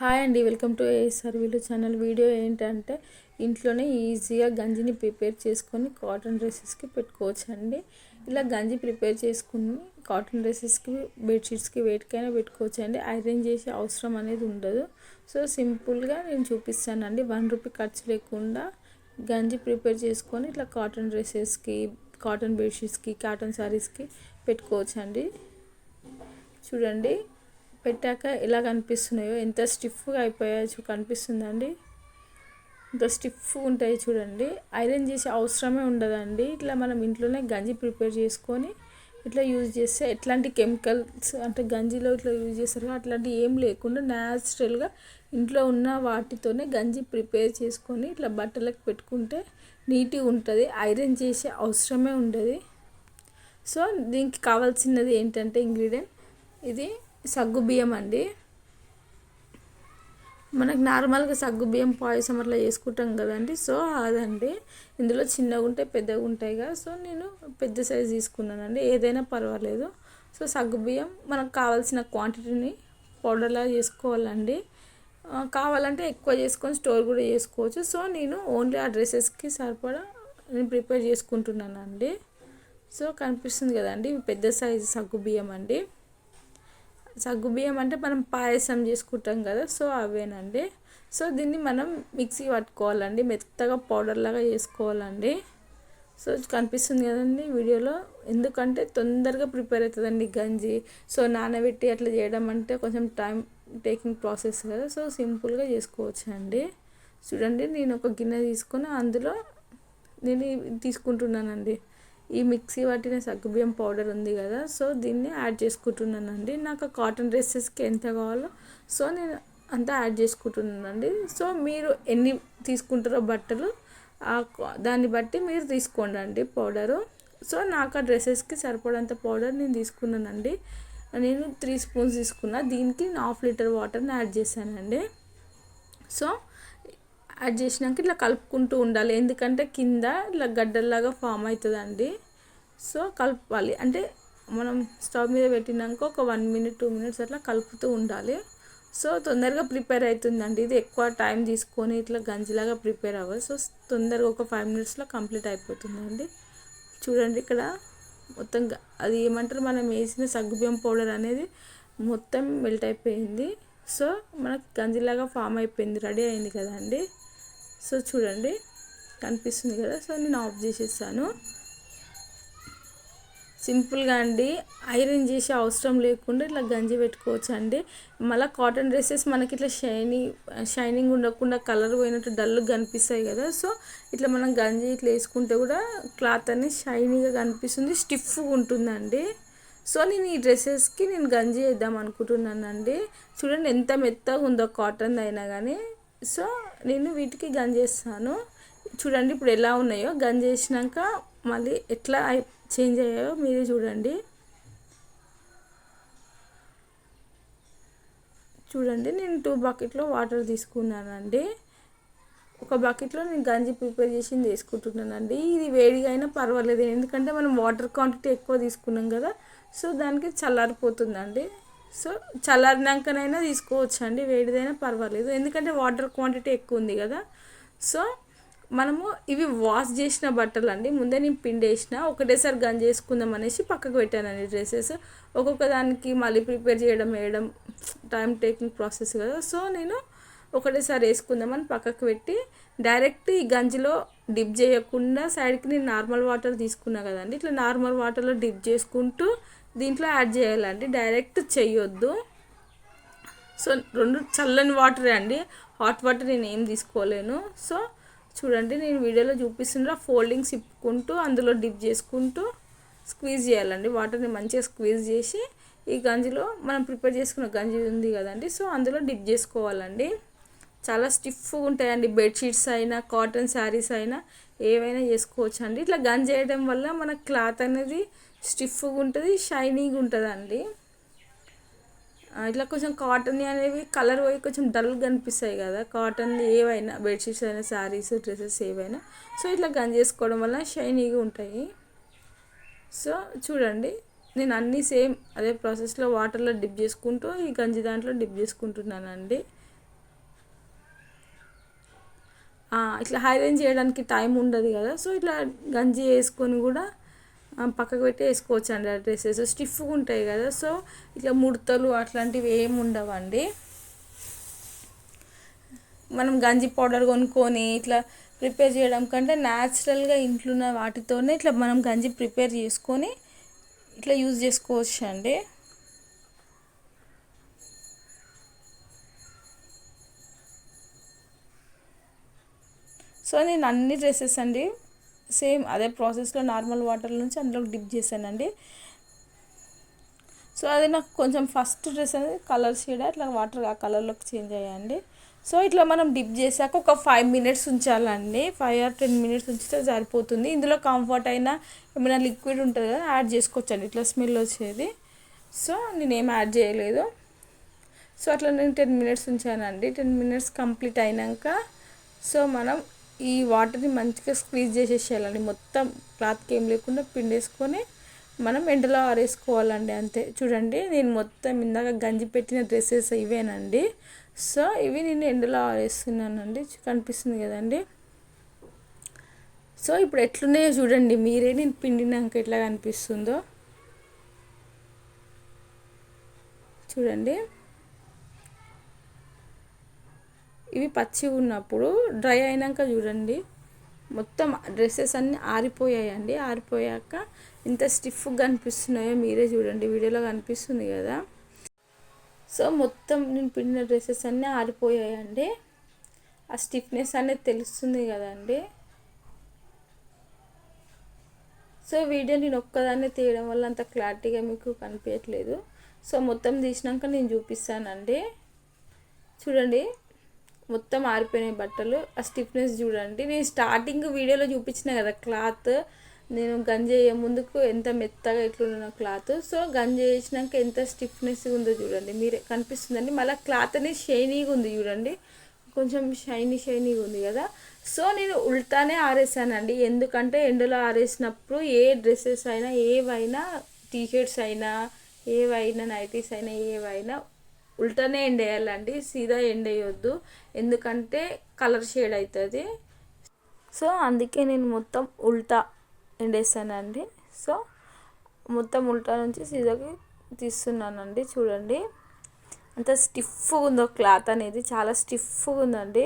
Hi అండి welcome to ASR వీళ్ళు channel. Video ఏంటంటే ఇంట్లోనే ఈజీగా గంజిని ప్రిపేర్ చేసుకొని కాటన్ డ్రెస్సెస్కి పెట్టుకోవచ్చు అండి ఇలా గంజి ప్రిపేర్ చేసుకుని కాటన్ డ్రెస్సెస్కి బెడ్షీట్స్కి వేటికైనా పెట్టుకోవచ్చు అండి ఐరన్ చేసే అవసరం అనేది ఉండదు. సో సింపుల్గా నేను చూపిస్తానండి. వన్ రూపీ ఖర్చు లేకుండా గంజి ప్రిపేర్ చేసుకొని ఇట్లా కాటన్ డ్రెస్సెస్కి కాటన్ బెడ్షీట్స్కి కాటన్ శారీస్కి పెట్టుకోవచ్చు అండి చూడండి. పెట్టాక ఎలా కనిపిస్తున్నాయో ఎంత స్టిఫ్గా అయిపోయాయో కనిపిస్తుందండి. ఇంత స్టిఫ్గా ఉంటాయి చూడండి. ఐరన్ చేసే అవసరమే ఉండదండి. ఇట్లా మనం ఇంట్లోనే గంజి ప్రిపేర్ చేసుకొని ఇట్లా యూజ్ చేస్తే ఎట్లాంటి కెమికల్స్ అంటే గంజిలో ఇట్లా యూజ్ చేస్తారు అట్లాంటివి ఏం లేకుండా న్యాచురల్గా ఇంట్లో ఉన్న వాటితోనే గంజి ప్రిపేర్ చేసుకొని ఇట్లా బట్టలకు పెట్టుకుంటే నీట్గా ఉంటుంది. ఐరన్ చేసే అవసరమే ఉండదు. సో దీనికి కావాల్సినది ఏంటంటే ఇంగ్రీడియంట్ ఇది. సగ్గు బియ్యం అండి. మనకు నార్మల్గా సగ్గు బియ్యం పాయసం అట్లా చేసుకుంటాం కదండి. సో అదండి. ఇందులో చిన్నగా ఉంటాయి పెద్దగా ఉంటాయి కదా. సో నేను పెద్ద సైజ్ తీసుకున్నానండి. ఏదైనా పర్వాలేదు. సో సగ్గు బియ్యం మనకు కావాల్సిన క్వాంటిటీని పౌడర్లా చేసుకోవాలండి. కావాలంటే ఎక్కువ చేసుకొని స్టోర్ కూడా చేసుకోవచ్చు. సో నేను ఓన్లీ ఆ డ్రెస్సెస్కి సరిపడా నేను ప్రిపేర్ చేసుకుంటున్నానండి. సో కనిపిస్తుంది కదండి. పెద్ద సైజు సగ్గు బియ్యం అండి. సగ్గుబియ్యం అంటే మనం పాయసం చేసుకుంటాం కదా సో అవేనండి. సో దీన్ని మనం మిక్సీ పట్టుకోవాలండి మెత్తగా పౌడర్ లాగా చేసుకోవాలండి. సో కనిపిస్తుంది కదండి వీడియోలో. ఎందుకంటే తొందరగా ప్రిపేర్ అవుతుందండి గంజి. సో నానబెట్టి అట్లా చేయడం అంటే కొంచెం టైం టేకింగ్ ప్రాసెస్ కదా సో సింపుల్గా చేసుకోవచ్చు అండి చూడండి నేను ఒక గిన్నె తీసుకొని అందులో నేను తీసుకుంటున్నానండి. ఈ మిక్సీ పట్టిన సగ్గుబియ్యం పౌడర్ ఉంది కదా సో దీన్ని యాడ్ చేసుకుంటున్నానండి. నాకు కాటన్ డ్రెస్సెస్కి ఎంత కావాలో సో నేను అంతా యాడ్ చేసుకుంటున్నానండి. సో మీరు ఎన్ని తీసుకుంటారో బట్టలు దాన్ని బట్టి మీరు తీసుకోండి అండి పౌడరు. సో నాకు ఆ డ్రెస్సెస్కి సరిపడంత పౌడర్ నేను తీసుకున్నానండి. నేను త్రీ స్పూన్స్ తీసుకున్నా. దీనికి హాఫ్ లీటర్ వాటర్ని యాడ్ చేశానండి. సో యాడ్ చేసినాక ఇట్లా కలుపుకుంటూ ఉండాలి. ఎందుకంటే కింద ఇట్లా గడ్డల్లాగా ఫామ్ అవుతుందండి. సో కలపాలి. అంటే మనం స్టవ్ మీద పెట్టినాక ఒక వన్ మినిట్ టూ మినిట్స్ అట్లా కలుపుతూ ఉండాలి. సో తొందరగా ప్రిపేర్ అవుతుందండి. ఇది ఎక్కువ టైం తీసుకొని ఇట్లా గంజిలాగా ప్రిపేర్ అవ్వాలి. సో తొందరగా ఒక ఫైవ్ మినిట్స్లో కంప్లీట్ అయిపోతుందండి. చూడండి ఇక్కడ మొత్తం అది ఏమంటారు? మనం వేసిన సగ్గుబియ్యం పౌడర్ అనేది మొత్తం మెల్ట్ అయిపోయింది. సో మనకు గంజిలాగా ఫామ్ అయిపోయింది. రెడీ అయింది కదండి. సో చూడండి కనిపిస్తుంది కదా? సో నేను ఆఫ్ చేసేసాను. సింపుల్గా అండి ఐరన్ చేసే అవసరం లేకుండా ఇట్లా గంజి పెట్టుకోవచ్చు అండి. మళ్ళీ కాటన్ డ్రెస్సెస్ మనకి ఇట్లా షైనీ షైనింగ్ ఉండకుండా కలర్ పోయినట్టు డల్గా కనిపిస్తాయి కదా? సో ఇట్లా మనం గంజి ఇట్లా వేసుకుంటే కూడా క్లాత్ అనేది షైనీగా కనిపిస్తుంది స్టిఫ్గా ఉంటుందండి. సో నేను ఈ డ్రెస్సెస్కి నేను గంజి వేద్దాం అనుకుంటున్నానండి. చూడండి ఎంత మెత్తగా ఉందో కాటన్ అయినా కానీ. సో నేను వీటికి గంజేస్తాను చూడండి ఇప్పుడు ఎలా ఉన్నాయో. గంజేసినాక మళ్ళీ ఎట్లా చేంజ్ అయ్యాయో మీరే చూడండి. చూడండి నేను టూ బకెట్లో వాటర్ తీసుకున్నానండి. ఒక బకెట్లో నేను గంజి ప్రిపేర్ చేసి తీసుకుంటున్నానండి ఇది వేడిగా అయినా పర్వాలేదు. ఎందుకంటే మనం వాటర్ క్వాంటిటీ ఎక్కువ తీసుకున్నాం కదా సో దానికి చల్లారిపోతుందండి. సో చల్లారినాకనైనా తీసుకోవచ్చు అండి వేడిదైనా పర్వాలేదు. ఎందుకంటే వాటర్ క్వాంటిటీ ఎక్కువ ఉంది కదా. సో మనము ఇవి వాష్ చేసిన బట్టలు అండి ముందే నేను పిండేసిన ఒకటేసారి గన్ చేసుకుందాం అనేసి పక్కకు పెట్టానండి డ్రెస్సెస్. ఒక్కొక్క దానికి మళ్ళీ ప్రిపేర్ చేయడం వేయడం టైం టేకింగ్ ప్రాసెస్ కదా. సో నేను ఒకటేసారి వేసుకుందామని పక్కకు పెట్టి డైరెక్ట్ ఈ గంజిలో డిప్ చేయకుండా సైడ్కి నేను నార్మల్ వాటర్ తీసుకున్నా కదండి. ఇట్లా నార్మల్ వాటర్లో డిప్ చేసుకుంటూ దీంట్లో యాడ్ చేయాలండి. డైరెక్ట్ చేయొద్దు సో రెండు చల్లని వాటరే అండి. హాట్ వాటర్ నేను ఏం తీసుకోలేను. సో చూడండి నేను వీడియోలో చూపిస్తున్నా ఫోల్డింగ్స్ ఇప్పుకుంటూ అందులో డిప్ చేసుకుంటూ స్క్వీజ్ చేయాలండి. వాటర్ని మంచిగా స్క్వీజ్ చేసి ఈ గంజిలో మనం ప్రిపేర్ చేసుకున్న గంజి ఉంది కదండి. సో అందులో డిప్ చేసుకోవాలండి. చాలా స్టిఫ్గా ఉంటాయండి బెడ్షీట్స్ అయినా కాటన్ శారీస్ అయినా ఏవైనా చేసుకోవచ్చు అండి ఇట్లా గన్ చేయడం వల్ల మన క్లాత్ అనేది స్టిఫ్గా ఉంటుంది షైనింగ్ ఉంటుందండి. ఇట్లా కొంచెం కాటన్ అనేవి కలర్ పోయి కొంచెం డల్గా అనిపిస్తాయి కదా కాటన్ ఏవైనా బెడ్షీట్స్ అయినా శారీస్ డ్రెస్సెస్ ఏవైనా. సో ఇట్లా గన్ చేసుకోవడం వల్ల షైనీగా ఉంటాయి. సో చూడండి నేను అన్నీ సేమ్ అదే ప్రాసెస్లో వాటర్లో డిప్ చేసుకుంటూ ఈ గంజి దాంట్లో డిప్ చేసుకుంటున్నానండి. ఇట్లా ఐరన్ చేయడానికి టైం ఉండదు కదా. సో ఇట్లా గంజి వేసుకొని కూడా పక్కకు పెట్టి వేసుకోవచ్చు అండి ఆ డ్రెస్సెస్. స్టిఫ్గా ఉంటాయి కదా. సో ఇట్లా ముడతలు అట్లాంటివి ఏమి ఉండవండి. మనం గంజి పౌడర్ కొనుక్కొని ఇట్లా ప్రిపేర్ చేయడం కంటే న్యాచురల్గా ఇంట్లో ఉన్న వాటితోనే ఇట్లా మనం గంజి ప్రిపేర్ చేసుకొని ఇట్లా యూజ్ చేసుకోవచ్చు అండి సో నేను అన్ని డ్రెస్సెస్ అండి సేమ్ అదే ప్రాసెస్లో నార్మల్ వాటర్ నుంచి అందులో డిప్ చేశానండి. సో అది నాకు కొంచెం ఫస్ట్ డ్రెస్ అనేది కలర్ షేడ్ అట్లా వాటర్ ఆ కలర్లోకి చేంజ్ అయ్యండి సో ఇట్లా మనం డిప్ చేశాక ఒక ఫైవ్ మినిట్స్ ఉంచాలండి. ఫైవ్ ఆర్ టెన్ మినిట్స్ ఉంచితే సరిపోతుంది. ఇందులో కంఫర్ట్ అయినా ఏమైనా లిక్విడ్ ఉంటుంది కదా యాడ్ చేసుకోవచ్చండి. ఇట్లా స్మెల్ వచ్చేది. సో నేనేం యాడ్ చేయలేదు. సో అట్లా నేను టెన్ మినిట్స్ ఉంచానండి. టెన్ మినిట్స్ కంప్లీట్ అయినాక సో మనం ఈ వాటర్ని మంచిగా స్క్వీజ్ చేసేసేయాలండి. మొత్తం క్లాత్కి ఏం లేకుండా పిండేసుకొని మనం ఎండలో ఆరేసుకోవాలండి అంతే. చూడండి నేను మొత్తం ఇందాక గంజి పెట్టిన డ్రెస్సెస్ ఇవేనండి. సో ఇవి నేను ఎండలో ఆరేస్తున్నానండి. కనిపిస్తుంది కదండి. సో ఇప్పుడు ఎట్లున్నాయో చూడండి. మీరే నేను పిండినాక ఎట్లా కనిపిస్తుందో. చూడండి. ఇవి పచ్చి ఉన్నప్పుడు డ్రై అయినాక చూడండి. మొత్తం డ్రెస్సెస్ అన్నీ ఆరిపోయాయండి. ఆరిపోయాక ఇంత స్టిఫ్గా కనిపిస్తున్నాయో మీరే చూడండి. వీడియోలో కనిపిస్తుంది కదా. సో మొత్తం నేను పిండిన డ్రెస్సెస్ అన్నీ ఆరిపోయాయండి. ఆ స్టిఫ్నెస్ అనేది తెలుస్తుంది కదండి. సో వీడియో నేను ఒక్కదాన్నే తీయడం వల్ల అంత క్లారిటీగా మీకు కనిపించట్లేదు. సో మొత్తం తీసినాక నేను చూపిస్తానండి. చూడండి. మొత్తం ఆరిపోయినాయి బట్టలు. ఆ స్టిఫ్నెస్ చూడండి. నేను స్టార్టింగ్ వీడియోలో చూపించిన కదా క్లాత్ నేను గంజి వేయ ముందుకు ఎంత మెత్తగా ఎట్లున్న క్లాత్ సో గంజి వేసినాక ఎంత స్టిఫ్నెస్ ఉందో చూడండి. మీరే కనిపిస్తుందండి. మళ్ళీ క్లాత్ అనేది షైనీగా ఉంది చూడండి. కొంచెం షైనీ షైనీగా ఉంది కదా. సో నేను ఉల్టానే ఆరేసానండి. ఎందుకంటే ఎండలో ఆరేసినప్పుడు ఏ డ్రెస్సెస్ అయినా ఏవైనా టీషర్ట్స్ అయినా ఏవైనా నైటీస్ అయినా ఏవైనా ఉల్టానే ఎండ్ వేయాలండి సీదా ఎండ్ వేయొద్దు. ఎందుకంటే కలర్ షేడ్ అవుతుంది సో అందుకే నేను మొత్తం ఉల్టా ఎండేస్తానండి సో మొత్తం ఉల్టా నుంచి సీదాకి తీస్తున్నానండి చూడండి. అంత స్టిఫ్గా ఉందో క్లాత్ అనేది చాలా స్టిఫ్గా ఉందండి.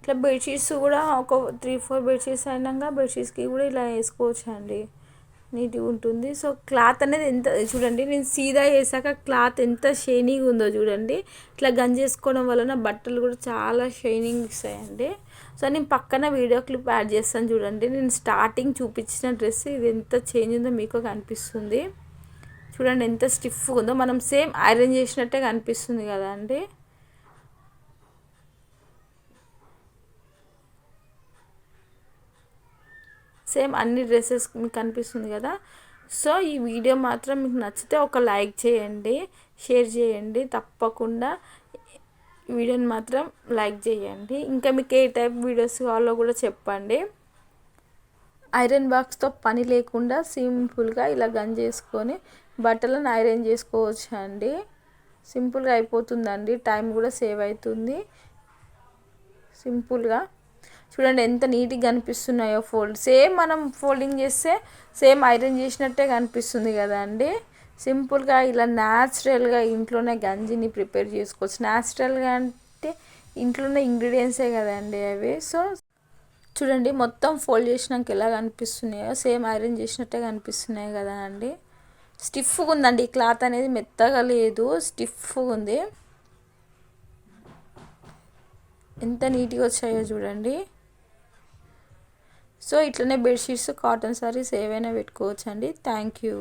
ఇట్లా బెడ్షీట్స్ కూడా ఒక త్రీ ఫోర్ బెడ్షీట్స్ అయినాక బెడ్షీట్స్కి కూడా ఇలా వేసుకోవచ్చు అండి నీట్గా ఉంటుంది. సో క్లాత్ అనేది ఎంత చూడండి నేను సీదా వేసాక క్లాత్ ఎంత షైనింగ్ ఉందో చూడండి. ఇట్లా గంజి వేసుకోవడం వలన బట్టలు కూడా చాలా షైనింగ్ ఇస్తాయండి. సో నేను పక్కన వీడియో క్లిప్ యాడ్ చేస్తాను చూడండి. నేను స్టార్టింగ్ చూపించిన డ్రెస్ ఇది ఎంత చేంజ్ ఉందో మీకు కనిపిస్తుంది. చూడండి ఎంత స్టిఫ్గా ఉందో. మనం సేమ్ ఐరన్ చేసినట్టే కనిపిస్తుంది కదా అండి సేమ్ అన్ని డ్రెస్సెస్ మీకు కనిపిస్తుంది కదా. సో ఈ వీడియో మాత్రం మీకు నచ్చితే ఒక లైక్ చేయండి షేర్ చేయండి. తప్పకుండా వీడియోని మాత్రం లైక్ చేయండి. ఇంకా మీకు ఏ టైప్ వీడియోస్ కావాలో కూడా చెప్పండి. ఐరన్ బాక్స్తో పని లేకుండా సింపుల్గా ఇలా గన్ చేసుకొని బట్టలను ఐరన్ చేసుకోవచ్చు అండి సింపుల్గా అయిపోతుందండి. టైం కూడా సేవ్ అవుతుంది. సింపుల్గా చూడండి ఎంత నీట్గా కనిపిస్తున్నాయో ఫోల్డ్. సేమ్ మనం ఫోల్డింగ్ చేస్తే సేమ్ ఐరన్ చేసినట్టే కనిపిస్తుంది కదా అండి. సింపుల్గా ఇలా న్యాచురల్గా ఇంట్లోనే గంజిని ప్రిపేర్ చేసుకోవచ్చు. న్యాచురల్గా అంటే ఇంట్లోనే ఇంగ్రీడియంట్సే కదండి అవి. సో చూడండి మొత్తం ఫోల్డ్ చేసినాక ఎలా కనిపిస్తున్నాయో సేమ్ ఐరన్ చేసినట్టే కనిపిస్తున్నాయి కదా అండి. స్టిఫ్గా ఉందండి. ఈ క్లాత్ అనేది మెత్తగా లేదు స్టిఫ్గా ఉంది. ఎంత నీట్గా వచ్చాయో చూడండి. సో ఇట్లనే బెడ్షీట్స్ కాటన్ సారీస్ ఏవైనా పెట్టుకోవచ్చు అండి థ్యాంక్ యూ.